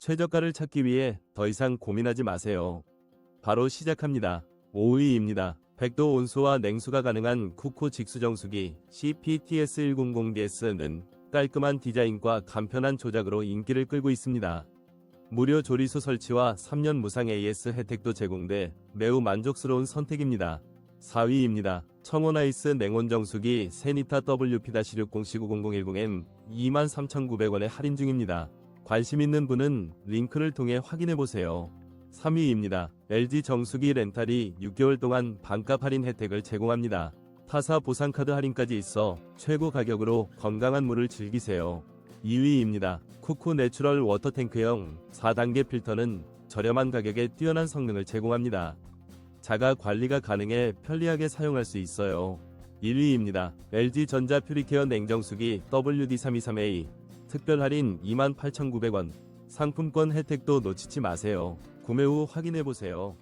최저가를 찾기 위해 더 이상 고민하지 마세요. 바로 시작합니다. 5위입니다. 100도 온수와 냉수가 가능한 쿠쿠 직수정수기 CPTS100DS는 깔끔한 디자인과 간편한 조작으로 인기를 끌고 있습니다. 무료 조리소 설치와 3년 무상 AS 혜택도 제공돼 매우 만족스러운 선택입니다. 4위입니다. 청원아이스 냉온정수기 세니타 WP-60C901010M 23,900원에 할인 중입니다. 관심 있는 분은 링크를 통해 확인해 보세요. 3위입니다. LG 정수기 렌탈이 6개월 동안 반값 할인 혜택을 제공합니다. 타사 보상카드 할인까지 있어 최고 가격으로 건강한 물을 즐기세요. 2위입니다. 쿠쿠 내추럴 워터탱크형 4단계 필터는 저렴한 가격에 뛰어난 성능을 제공합니다. 자가 관리가 가능해 편리하게 사용할 수 있어요. 1위입니다. LG 전자 퓨리케어 냉정수기 WD323A 특별 할인 28,900원 상품권 혜택도 놓치지 마세요. 구매 후 확인해 보세요.